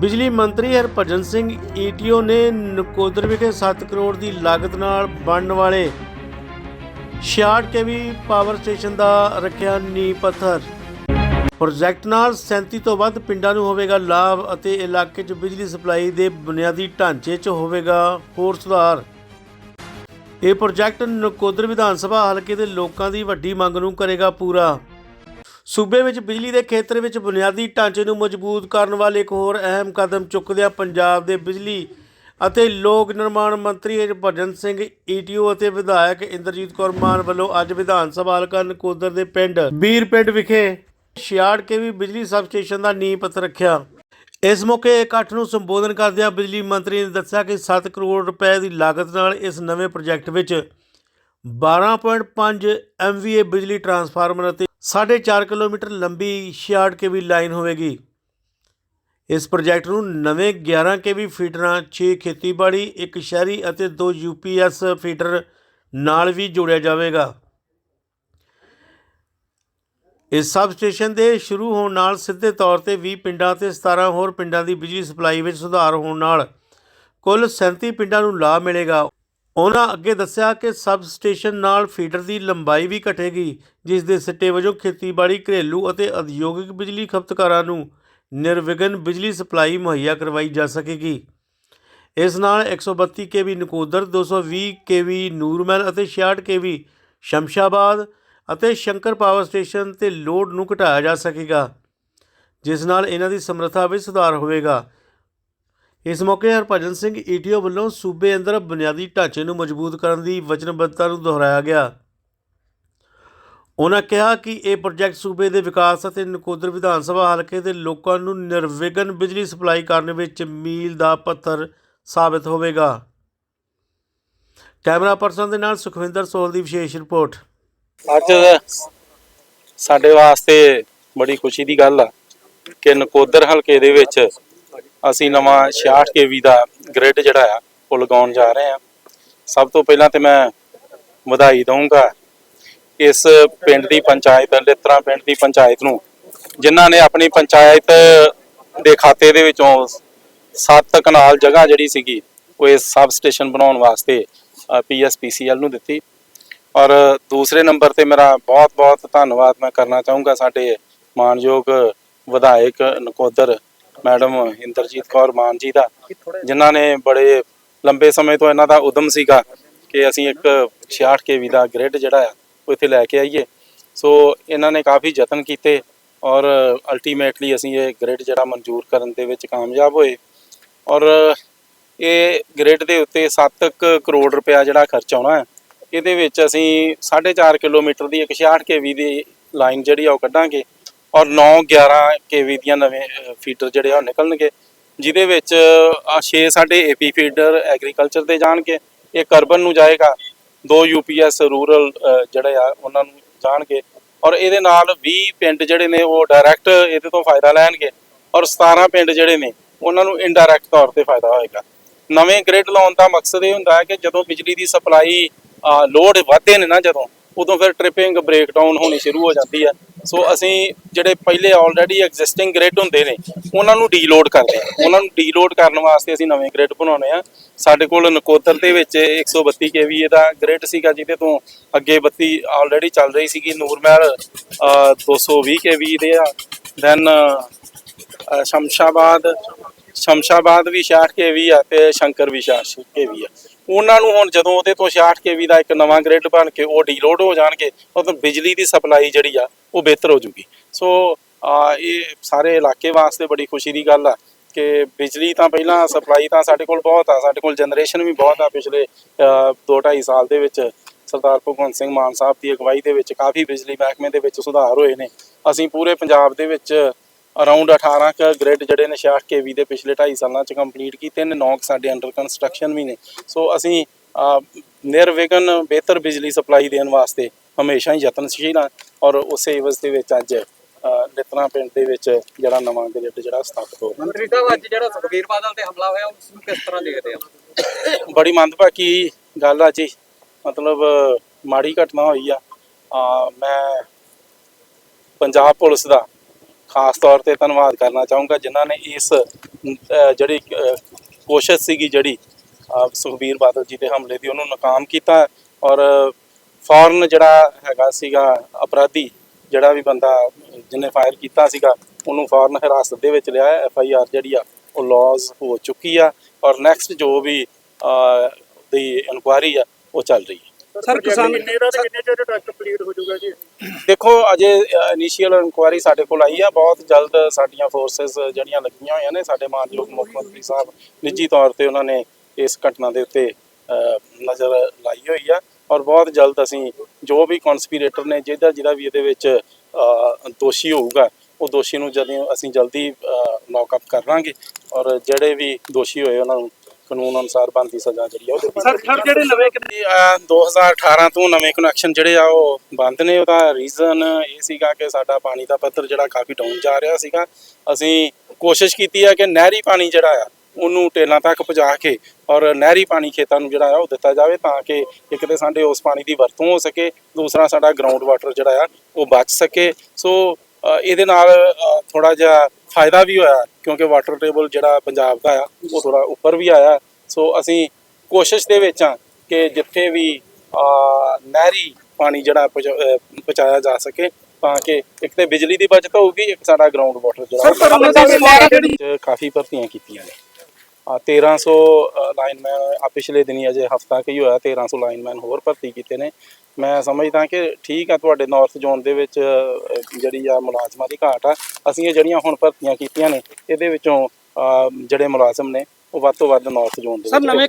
ਬਿਜਲੀ ਮੰਤਰੀ ਹਰਭਜਨ ਸਿੰਘ ਈਟੀਓ ਨੇ ਨਕੋਦਰ ਵਿਖੇ 7 ਕਰੋੜ ਦੀ ਲਾਗਤ ਨਾਲ ਬਣਨ ਵਾਲੇ 66 ਕੇਵੀ ਪਾਵਰ ਸਟੇਸ਼ਨ ਦਾ ਰੱਖਿਆ ਨੀਂਹ ਪੱਥਰ। ਪ੍ਰੋਜੈਕਟ ਨਾਲ 37 ਤੋਂ ਵੱਧ ਪਿੰਡਾਂ ਨੂੰ ਹੋਵੇਗਾ ਲਾਭ ਅਤੇ ਇਲਾਕੇ 'ਚ ਬਿਜਲੀ ਸਪਲਾਈ ਦੇ ਬੁਨਿਆਦੀ ਢਾਂਚੇ 'ਚ ਹੋਵੇਗਾ ਹੋਰ ਸੁਧਾਰ। ਇਹ ਪ੍ਰੋਜੈਕਟ ਨਕੋਦਰ ਵਿਧਾਨ ਸਭਾ ਹਲਕੇ ਦੇ ਲੋਕਾਂ ਦੀ ਵੱਡੀ ਮੰਗ ਨੂੰ ਕਰੇਗਾ ਪੂਰਾ। ਸੂਬੇ ਵਿੱਚ ਬਿਜਲੀ ਦੇ ਖੇਤਰ ਵਿੱਚ ਬੁਨਿਆਦੀ ਢਾਂਚੇ ਨੂੰ ਮਜ਼ਬੂਤ ਕਰਨ ਵਾਲੇ ਇੱਕ ਹੋਰ ਅਹਿਮ ਕਦਮ ਚੁੱਕਦਿਆਂ ਪੰਜਾਬ ਦੇ ਬਿਜਲੀ ਅਤੇ ਲੋਕ ਨਿਰਮਾਣ ਮੰਤਰੀ ਹਰਭਜਨ ਸਿੰਘ ਈਟੀਓ ਅਤੇ ਵਿਧਾਇਕ ਇੰਦਰਜੀਤ ਕੌਰ ਮਾਨ ਵੱਲੋਂ ਅੱਜ ਵਿਧਾਨ ਸਭਾ ਹਲਕਾ ਨਕੋਦਰ ਦੇ ਪਿੰਡ ਬੀਰਪਿੰਡ ਵਿਖੇ 66 ਕੇਵੀ ਬਿਜਲੀ ਸਬਸਟੇਸ਼ਨ ਦਾ ਨੀਂਹ ਪੱਥਰ ਰੱਖਿਆ। ਇਸ ਮੌਕੇ ਇਕੱਠ ਨੂੰ ਸੰਬੋਧਨ ਕਰਦਿਆਂ ਬਿਜਲੀ ਮੰਤਰੀ ਨੇ ਦੱਸਿਆ ਕਿ 7 ਕਰੋੜ ਰੁਪਏ ਦੀ ਲਾਗਤ ਨਾਲ ਇਸ ਨਵੇਂ ਪ੍ਰੋਜੈਕਟ ਵਿੱਚ 12.5 MVA ਬਿਜਲੀ ਟਰਾਂਸਫਾਰਮਰ ਅਤੇ 4.5 ਕਿਲੋਮੀਟਰ ਲੰਬੀ 66 ਕੇਵੀ ਲਾਈਨ ਹੋਵੇਗੀ। ਇਸ ਪ੍ਰੋਜੈਕਟ ਨੂੰ ਨਵੇਂ 11 ਕੇਵੀ ਫੀਡਰਾਂ 6 ਖੇਤੀਬਾੜੀ, ਇੱਕ ਸ਼ਹਿਰੀ ਅਤੇ 2 UPS ਫੀਡਰ ਨਾਲ ਵੀ ਜੋੜਿਆ ਜਾਵੇਗਾ। ਇਸ ਸਬ ਸਟੇਸ਼ਨ ਦੇ ਸ਼ੁਰੂ ਹੋਣ ਨਾਲ ਸਿੱਧੇ ਤੌਰ ਤੇ 20 ਪਿੰਡਾਂ ਤੇ 17 ਹੋਰ ਪਿੰਡਾਂ ਦੀ ਬਿਜਲੀ ਸਪਲਾਈ ਵਿੱਚ ਸੁਧਾਰ ਹੋਣ ਨਾਲ ਕੁੱਲ 37 ਪਿੰਡਾਂ ਨੂੰ ਲਾਭ ਮਿਲੇਗਾ। ਉਹਨਾਂ ਅੱਗੇ ਦੱਸਿਆ ਕਿ ਸਬ ਸਟੇਸ਼ਨ ਨਾਲ ਫੀਡਰ ਦੀ ਲੰਬਾਈ ਵੀ ਘਟੇਗੀ, ਜਿਸ ਦੇ ਸਿੱਟੇ ਵਜੋਂ ਖੇਤੀਬਾੜੀ, ਘਰੇਲੂ ਅਤੇ ਉਦਯੋਗਿਕ ਬਿਜਲੀ ਖਪਤਕਾਰਾਂ ਨੂੰ ਨਿਰਵਿਘਨ ਬਿਜਲੀ ਸਪਲਾਈ ਮੁਹੱਈਆ ਕਰਵਾਈ ਜਾ ਸਕੇਗੀ। ਇਸ ਨਾਲ 132 ਕੇਵੀ ਨਕੋਦਰ 220 ਕੇਵੀ ਨੂਰਮਹਿਲ ਅਤੇ 66 ਕੇਵੀ ਸ਼ਮਸ਼ਾਬਾਦ ਅਤੇ ਸ਼ੰਕਰ ਪਾਵਰ ਸਟੇਸ਼ਨ ਤੇ ਲੋਡ ਨੂੰ ਘਟਾਇਆ ਜਾ ਸਕੇਗਾ, ਜਿਸ ਨਾਲ ਇਹਨਾਂ ਦੀ ਸਮਰੱਥਾ ਵਿੱਚ ਸੁਧਾਰ ਹੋਵੇਗਾ। ਇਸ ਮੌਕੇ ਹਰਭਜਨ ਸਿੰਘ ਈਟੀਓ ਵੱਲੋਂ ਸੂਬੇ ਅੰਦਰ ਬੁਨਿਆਦੀ ਢਾਂਚੇ ਨੂੰ ਮਜ਼ਬੂਤ ਕਰਨ ਦੀ ਵਚਨਬੱਧਤਾ ਨੂੰ ਦੁਹਰਾਇਆ ਗਿਆ। ਉਹਨਾਂ ਕਿਹਾ ਕਿ ਇਹ ਪ੍ਰੋਜੈਕਟ ਸੂਬੇ ਦੇ ਵਿਕਾਸ ਅਤੇ ਨਕੋਦਰ ਵਿਧਾਨ ਸਭਾ ਹਲਕੇ ਦੇ ਲੋਕਾਂ ਨੂੰ ਨਿਰਵਿਘਨ ਬਿਜਲੀ ਸਪਲਾਈ ਕਰਨ ਵਿੱਚ ਮੀਲ ਦਾ ਪੱਥਰ ਸਾਬਤ ਹੋਵੇਗਾ। ਕੈਮਰਾ ਪਰਸਨ ਦੇ ਨਾਲ ਸੁਖਵਿੰਦਰ ਸੋਲ ਦੀ ਵਿਸ਼ੇਸ਼ ਰਿਪੋਰਟ। ਅੱਜ ਸਾਡੇ ਵਾਸਤੇ ਬੜੀ ਖੁਸ਼ੀ ਦੀ ਗੱਲ ਆ ਕਿ ਨਕੋਦਰ ਹਲਕੇ ਦੇ ਵਿੱਚ ਅਸੀਂ ਨਵਾਂ 66 ਕੇਵੀ ਦਾ ਗ੍ਰਿਡ ਜਿਹੜਾ ਆ, ਉਹ ਲਗਾਉਣ ਜਾ ਰਹੇ ਆ ਸਭ ਤੋਂ ਪਹਿਲਾਂ ਤੇ ਮੈਂ ਵਧਾਈ ਦਊਂਗਾ ਇਸ ਪਿੰਡ ਦੀ ਪੰਚਾਇਤ ਲਿੱਤਰਾ ਪਿੰਡ ਦੀ ਪੰਚਾਇਤ ਨੂੰ, ਜਿਨ੍ਹਾਂ ਨੇ ਆਪਣੀ ਪੰਚਾਇਤ ਦੇ ਖਾਤੇ ਦੇ ਵਿੱਚੋਂ ਸੱਤ ਕਨਾਲ ਜਗ੍ਹਾ ਜਿਹੜੀ ਸੀਗੀ, ਉਹ ਇਸ ਸਬ ਸਟੇਸ਼ਨ ਬਣਾਉਣ ਵਾਸਤੇ ਪੀਐਸਪੀਸੀਐਲ ਨੂੰ ਦਿੱਤੀ। ਔਰ ਦੂਸਰੇ ਨੰਬਰ ਤੇ ਮੇਰਾ ਬਹੁਤ-ਬਹੁਤ ਧੰਨਵਾਦ ਮੈਂ ਕਰਨਾ ਚਾਹੂੰਗਾ ਸਾਡੇ ਮਾਨਯੋਗ ਵਿਧਾਇਕ ਨਕੋਦਰ ਮੈਡਮ ਇੰਦਰਜੀਤ ਕੌਰ ਮਾਨ ਜੀ ਦਾ ਜਿਨ੍ਹਾਂ ਨੇ ਬੜੇ ਲੰਬੇ ਸਮੇਂ ਤੋਂ ਇਹਨਾਂ ਦਾ ਉਦਮ ਸੀਗਾ ਕਿ ਅਸੀਂ ਇੱਕ 66 ਕੇਵੀ ਦਾ ਗ੍ਰਿਡ ਜਿਹੜਾ ਆ ਉਹ ਇੱਥੇ ਲੈ ਕੇ ਆਈਏ। ਸੋ ਇਹਨਾਂ ਨੇ ਕਾਫੀ ਯਤਨ ਕੀਤੇ ਔਰ ਅਲਟੀਮੇਟਲੀ ਅਸੀਂ ਇਹ ਗ੍ਰਿਡ ਜਿਹੜਾ ਮਨਜ਼ੂਰ ਕਰਨ ਦੇ ਵਿੱਚ ਕਾਮਯਾਬ ਹੋਏ। ਔਰ ਇਹ ਗ੍ਰਿਡ ਦੇ ਉੱਤੇ 7 ਕਰੋੜ ਰੁਪਇਆ ਜਿਹੜਾ ਖਰਚ ਆਉਣਾ ਹੈ ਇਹਦੇ ਵਿੱਚ ਅਸੀਂ 4.5 ਕਿਲੋਮੀਟਰ ਦੀ ਇੱਕ 66 ਕੇਵੀ ਦੀ ਲਾਈਨ ਜਿਹੜੀ ਆ ਉਹ ਕੱਢਾਂਗੇ। ਔਰ 9 11 ਕੇਵੀ ਦੀਆਂ ਨਵੇਂ ਫੀਡਰ ਜਿਹੜੇ ਆ ਉਹ ਨਿਕਲਣਗੇ, ਜਿਹਦੇ ਵਿੱਚ ਆ 6 ਸਾਡੇ ਏਪੀ ਫੀਡਰ ਐਗਰੀਕਲਚਰ 'ਤੇ ਜਾਣਗੇ ਇੱਕ ਅਰਬਨ ਨੂੰ ਜਾਏਗਾ, ਦੋ ਯੂਪੀਐਸ ਰੂਰਲ ਜਿਹੜੇ ਆ ਉਹਨਾਂ ਨੂੰ ਜਾਣਗੇ, ਔਰ ਇਹਦੇ ਨਾਲ 20 ਪਿੰਡ ਜਿਹੜੇ ਨੇ ਉਹ ਡਾਇਰੈਕਟ ਇਹਦੇ ਤੋਂ ਫਾਇਦਾ ਲੈਣਗੇ, ਔਰ 17 ਪਿੰਡ ਜਿਹੜੇ ਨੇ ਉਹਨਾਂ ਨੂੰ ਇਨਡਾਇਰੈਕਟ ਤੌਰ ਤੇ ਫਾਇਦਾ ਹੋਏਗਾ। ਨਵੇਂ ਗ੍ਰਿਡ ਲਾਉਣ ਦਾ ਮਕਸਦ ਇਹ ਹੁੰਦਾ ਹੈ ਕਿ ਜਦੋਂ ਬਿਜਲੀ ਦੀ ਸਪਲਾਈ ਲੋਡ ਵਧਦੇ ਨੇ ਨਾ ਜਦੋਂ ਉਦੋਂ ਫਿਰ ਟ੍ਰਿਪਿੰਗ ਬ੍ਰੇਕਡਾਊਨ ਹੋਣੀ ਸ਼ੁਰੂ ਹੋ ਜਾਂਦੀ ਹੈ ਸੋ ਅਸੀਂ ਜਿਹੜੇ ਪਹਿਲੇ ਆਲਰੇਡੀ ਐਗਜ਼ਿਸਟਿੰਗ ਗ੍ਰਿਡ ਹੁੰਦੇ ਨੇ ਉਹਨਾਂ ਨੂੰ ਡੀਲੋਡ ਕਰਦੇ ਹਾਂ। ਉਹਨਾਂ ਨੂੰ ਡੀਲੋਡ ਕਰਨ ਵਾਸਤੇ ਅਸੀਂ ਨਵੇਂ ਗ੍ਰਿਡ ਬਣਾਉਣੇ ਆ। ਸਾਡੇ ਕੋਲ ਨਕੋਦਰ ਦੇ ਵਿੱਚ 132 ਕੇਵੀ ਦਾ ਗ੍ਰਿਡ ਸੀਗਾ ਜਿਹਦੇ ਤੋਂ ਅੱਗੇ ਬੱਤੀ ਆਲਰੇਡੀ ਚੱਲ ਰਹੀ ਸੀਗੀ। ਨੂਰਮਹਿਲ ਅਹ, 220 ਕੇਵੀ ਦੇ ਆ। ਦੈਨ ਸ਼ਮਸ਼ਾਬਾਦ ਸ਼ਮਸ਼ਾਬਾਦ ਵੀ 66 ਕੇਵੀ ਆ ਤੇ ਸ਼ੰਕਰ ਵੀ 66 ਕੇਵੀ ਆ। ਉਹਨਾਂ ਨੂੰ ਹੁਣ ਜਦੋਂ ਉਹਦੇ ਤੋਂ 66 ਕੇਵੀ ਦਾ ਇੱਕ ਨਵਾਂ ਗ੍ਰਿਡ ਬਣ ਕੇ ਉਹ ਡੀਲੋਡ ਹੋ ਜਾਣਗੇ ਉਦੋਂ ਬਿਜਲੀ ਦੀ ਸਪਲਾਈ ਜਿਹੜੀ ਆ, ਉਹ ਬਿਹਤਰ ਹੋ ਜੂਗੀ ਸੋ ਇਹ ਸਾਰੇ ਇਲਾਕੇ ਵਾਸਤੇ ਬੜੀ ਖੁਸ਼ੀ ਦੀ ਗੱਲ ਆ ਕਿ ਬਿਜਲੀ ਤਾਂ ਪਹਿਲਾਂ ਸਪਲਾਈ ਤਾਂ ਸਾਡੇ ਕੋਲ ਬਹੁਤ ਆ, ਸਾਡੇ ਕੋਲ ਜਨਰੇਸ਼ਨ ਵੀ ਬਹੁਤ ਆ ਪਿਛਲੇ 2.5 ਸਾਲ ਦੇ ਵਿੱਚ। ਸਰਦਾਰ ਭਗਵੰਤ ਸਿੰਘ ਮਾਨ ਸਾਹਿਬ ਦੀ ਅਗਵਾਈ ਦੇ ਵਿੱਚ ਕਾਫੀ ਬਿਜਲੀ ਮਹਿਕਮੇ ਦੇ ਵਿੱਚ ਸੁਧਾਰ ਹੋਏ ਨੇ। ਅਸੀਂ ਪੂਰੇ ਪੰਜਾਬ ਦੇ ਵਿੱਚ ਅਰਾਊਂਡ 18 ਕ ਗ੍ਰਿਡ ਜਿਹੜੇ ਨੇ 66 ਕੇਵੀ ਦੇ ਪਿਛਲੇ 2.5 ਸਾਲਾਂ ਚ ਕੰਪਲੀਟ ਕੀਤੇ ਨੇ 9 ਸਾਡੇ ਅੰਡਰ ਕੰਸਟਰਕਸ਼ਨ ਵੀ ਨੇ। ਸੋ ਅਸੀਂ ਨਿਰਵਿਘਨ ਬਿਹਤਰ ਬਿਜਲੀ ਸਪਲਾਈ ਦੇਣ ਵਾਸਤੇ ਹਮੇਸ਼ਾ ਹੀ ਯਤਨਸ਼ੀਲ ਹਾਂ ਔਰ ਉਸੇ ਇਵਜ਼ ਦੇ ਵਿੱਚ ਅੱਜ ਲਿਤਨਾ ਪਿੰਡ ਦੇ ਵਿੱਚ ਜਿਹੜਾ ਨਵਾਂ ਗ੍ਰਿਡ ਜਿਹੜਾ ਸਥਾਪਿਤ ਹੋ ਰਿਹਾ ਮੰਤਰੀ ਸਾਹਿਬ ਅੱਜ ਜਿਹੜਾ ਸੁਖਬੀਰ ਬਾਦਲ ਤੇ ਹਮਲਾ ਹੋਇਆ ਉਸ ਨੂੰ ਕਿਸ ਤਰ੍ਹਾਂ ਦੇਖਦੇ ਆ ਬੜੀ ਮੰਦਭਾਗੀ ਗੱਲ ਆ ਜੀ। ਮਤਲਬ ਮਾੜੀ ਘਟਨਾ ਹੋਈ ਆ। ਮੈਂ ਪੰਜਾਬ ਪੁਲਿਸ ਦਾ ਖਾਸ ਤੌਰ ਤੇ ਧੰਨਵਾਦ ਕਰਨਾ ਚਾਹੂੰਗਾ ਜਿਨ੍ਹਾਂ ਨੇ ਇਸ ਜਿਹੜੀ ਕੋਸ਼ਿਸ਼ ਸੀਗੀ ਜਿਹੜੀ ਸੁਖਬੀਰ ਬਾਦਲ ਜੀ ਦੇ ਹਮਲੇ ਦੀ, ਉਹਨੂੰ ਨਾਕਾਮ ਕੀਤਾ ਔਰ ਫੌਰਨ ਜਿਹੜਾ ਹੈਗਾ ਸੀਗਾ, ਅਪਰਾਧੀ ਜਿਹੜਾ ਵੀ ਬੰਦਾ ਜਿਹਨੇ ਫਾਇਰ ਕੀਤਾ ਸੀਗਾ, ਉਹਨੂੰ ਫੌਰਨ ਹਿਰਾਸਤ ਦੇ ਵਿੱਚ ਲਿਆ, ਐਫ ਆਈ ਆਰ ਜਿਹੜੀ ਆ, ਉਹ ਲੌਜ਼ ਹੋ ਚੁੱਕੀ ਆ ਔਰ ਨੈਕਸਟ ਜੋ ਵੀ ਦੀ ਇਨਕੁਆਇਰੀ ਆ, ਉਹ ਚੱਲ ਰਹੀ ਹੈ। ਸਰ ਕਿਸਾਨ ਕਿੰਨੇ ਦਾ ਤੇ ਕਿੰਨੇ ਚਿਰ ਤੱਕ ਕੰਪਲੀਟ ਹੋ ਜਾਊਗਾ ਜੀ? ਦੇਖੋ ਅਜੇ ਇਨੀਸ਼ੀਅਲ ਇਨਕੁਆਇਰੀ ਸਾਡੇ ਕੋਲ ਆਈ ਆ। ਬਹੁਤ ਜਲਦ ਸਾਡੀਆਂ ਫੋਰਸਸ ਜਿਹੜੀਆਂ ਲੱਗੀਆਂ ਹੋਈਆਂ ਨੇ ਸਾਡੇ ਮਾਨਯੋਗ ਮੁੱਖ ਮੰਤਰੀ ਸਾਹਿਬ ਨਿੱਜੀ ਤੌਰ ਤੇ ਉਹਨਾਂ ਨੇ ਇਸ ਘਟਨਾ ਦੇ ਉੱਤੇ ਨਜ਼ਰ ਲਾਈ ਹੋਈ ਆ। ਔਰ ਬਹੁਤ ਜਲਦ ਅਸੀਂ ਜੋ ਵੀ ਕਨਸਪੀਰੇਟਰ ਨੇ ਜਿਹਦਾ ਜਿਹਦਾ ਵੀ ਇਹਦੇ ਵਿੱਚ ਦੋਸ਼ੀ ਹੋਊਗਾ ਉਹ ਦੋਸ਼ੀ ਨੂੰ ਜਦੋਂ ਅਸੀਂ ਜਲਦੀ ਲੌਕ ਅਪ ਕਰ ਲਾਂਗੇ। ਔਰ ਜਿਹੜੇ ਵੀ ਦੋਸ਼ੀ ਹੋਏ ਉਹਨਾਂ ਨੂੰ ਕਾਨੂੰਨ ਅਨੁਸਾਰ ਬਣਦੀ ਸਜ਼ਾ ਜਿਹੜੀ ਆ ਉਹ ਦਿੱਤੀ ਸਰ ਸਰ ਜਿਹੜੇ ਨਵੇਂ ਅਹ 2018 ਤੋਂ ਨਵੇਂ ਕਨੈਕਸ਼ਨ ਜਿਹੜੇ ਆ ਉਹ ਬੰਦ ਨੇ ਉਹਦਾ ਰੀਜ਼ਨ ਇਹ ਸੀਗਾ ਕਿ ਸਾਡਾ ਪਾਣੀ ਦਾ ਪੱਧਰ ਜਿਹੜਾ ਕਾਫੀ ਡਾਊਨ ਜਾ ਰਿਹਾ ਸੀਗਾ। ਅਸੀਂ ਕੋਸ਼ਿਸ਼ ਕੀਤੀ ਆ ਕਿ ਨਹਿਰੀ ਪਾਣੀ ਜਿਹੜਾ ਆ ਉਹਨੂੰ ਟੇਲਾਂ ਤੱਕ ਪਹੁੰਚਾ ਕੇ ਔਰ ਨਹਿਰੀ ਪਾਣੀ ਖੇਤਾਂ ਨੂੰ ਜਿਹੜਾ ਆ ਉਹ ਦਿੱਤਾ ਜਾਵੇ ਤਾਂ ਕਿ ਇੱਕ ਤੇ ਸਾਡੇ ਉਸ ਪਾਣੀ ਦੀ ਵਰਤੋਂ ਹੋ ਸਕੇ ਦੂਸਰਾ ਸਾਡਾ ਗਰਾਊਂਡ ਵਾਟਰ ਜਿਹੜਾ ਆ ਉਹ ਬਚ ਸਕੇ। ਸੋ ਇਹਦੇ ਨਾਲ ਥੋੜਾ ਜਿਹਾ ਫਾਇਦਾ ਵੀ ਹੋਇਆ ਕਿਉਂਕਿ ਵਾਟਰ ਟੇਬਲ ਜਿਹੜਾ ਪੰਜਾਬ ਦਾ ਆ ਉਹ ਥੋੜਾ ਉੱਪਰ ਵੀ ਆਇਆ। ਸੋ ਅਸੀਂ ਕੋਸ਼ਿਸ਼ ਦੇ ਵਿੱਚ ਆ ਕਿ ਜਿੱਥੇ ਵੀ ਨਹਿਰੀ ਪਾਣੀ ਜਿਹੜਾ ਪਹੁੰਚਾਇਆ ਜਾ ਸਕੇ ਤਾਂ ਕਿ ਇੱਕ ਤੇ ਬਿਜਲੀ ਦੀ ਬਚਤ ਹੋਊਗੀ ਇੱਕ ਸਾਡਾ ਗਰਾਊਂਡ ਵਾਟਰ ਜਿਹੜਾ ਕਾਫੀ ਭਰਤੀਆਂ ਕੀਤੀਆਂ ਨੇ। 1300 ਲਾਈਨਮੈਨ ਆ ਪਿਛਲੇ ਦਿਨੀ ਅਜੇ ਹਫਤਾ ਕਈ ਹੋਇਆ 1300 ਲਾਈਨਮੈਨ ਹੋਰ ਭਰਤੀ ਕੀਤੇ ਨੇ। ਮੈਂ ਸਮਝਦਾ ਕਿ ਠੀਕ ਆ ਤੁਹਾਡੇ ਨਾਰਥ ਜ਼ੋਨ ਦੇ ਵਿੱਚ ਜਿਹੜੀ ਆ ਮੁਲਾਜ਼ਮਾਂ ਦੀ ਘਾਟ ਆ ਅਸੀਂ ਇਹ ਜਿਹੜੀਆਂ ਹੁਣ ਭਰਤੀਆਂ ਕੀਤੀਆਂ ਨੇ ਇਹਦੇ ਵਿੱਚੋਂ ਜਿਹੜੇ ਮੁਲਾਜ਼ਮ ਨੇ ਉਹ ਵੱਧ ਤੋਂ ਵੱਧ ਨਾਰਥ ਜ਼ੋਨ ਦੇ ਸਰ ਨਵੇਂ